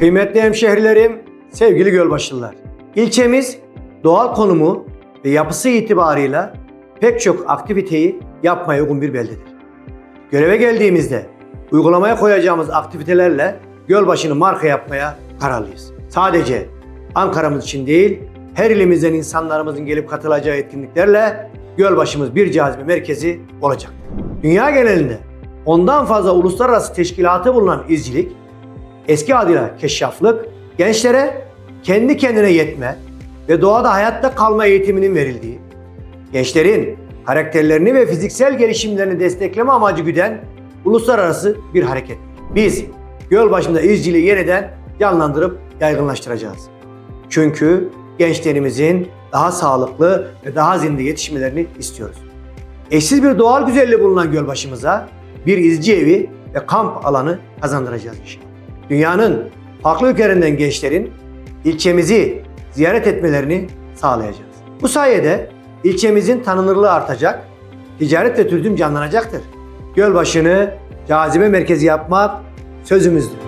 Kıymetli hemşehrilerim, sevgili Gölbaşlılar. İlçemiz doğal konumu ve yapısı itibarıyla pek çok aktiviteyi yapmaya uygun bir beldedir. Göreve geldiğimizde uygulamaya koyacağımız aktivitelerle Gölbaşı'nı marka yapmaya kararlıyız. Sadece Ankara'mız için değil, her ilimizden insanlarımızın gelip katılacağı etkinliklerle Gölbaşımız bir cazibe merkezi olacak. Dünya genelinde ondan fazla uluslararası teşkilatı bulunan izcilik, eski adıyla keşşaflık, gençlere kendi kendine yetme ve doğada hayatta kalma eğitiminin verildiği, gençlerin karakterlerini ve fiziksel gelişimlerini destekleme amacı güden uluslararası bir hareket. Biz Gölbaşı'nda izciliği yeniden canlandırıp yaygınlaştıracağız. Çünkü gençlerimizin daha sağlıklı ve daha zinde yetişmelerini istiyoruz. Eşsiz bir doğal güzelliği bulunan Gölbaşımıza bir izci evi ve kamp alanı kazandıracağız inşallah. Dünyanın farklı ülkelerinden gençlerin ilçemizi ziyaret etmelerini sağlayacağız. Bu sayede ilçemizin tanınırlığı artacak, ticaret ve turizm canlanacaktır. Gölbaşı'nı cazibe merkezi yapmak sözümüzdür.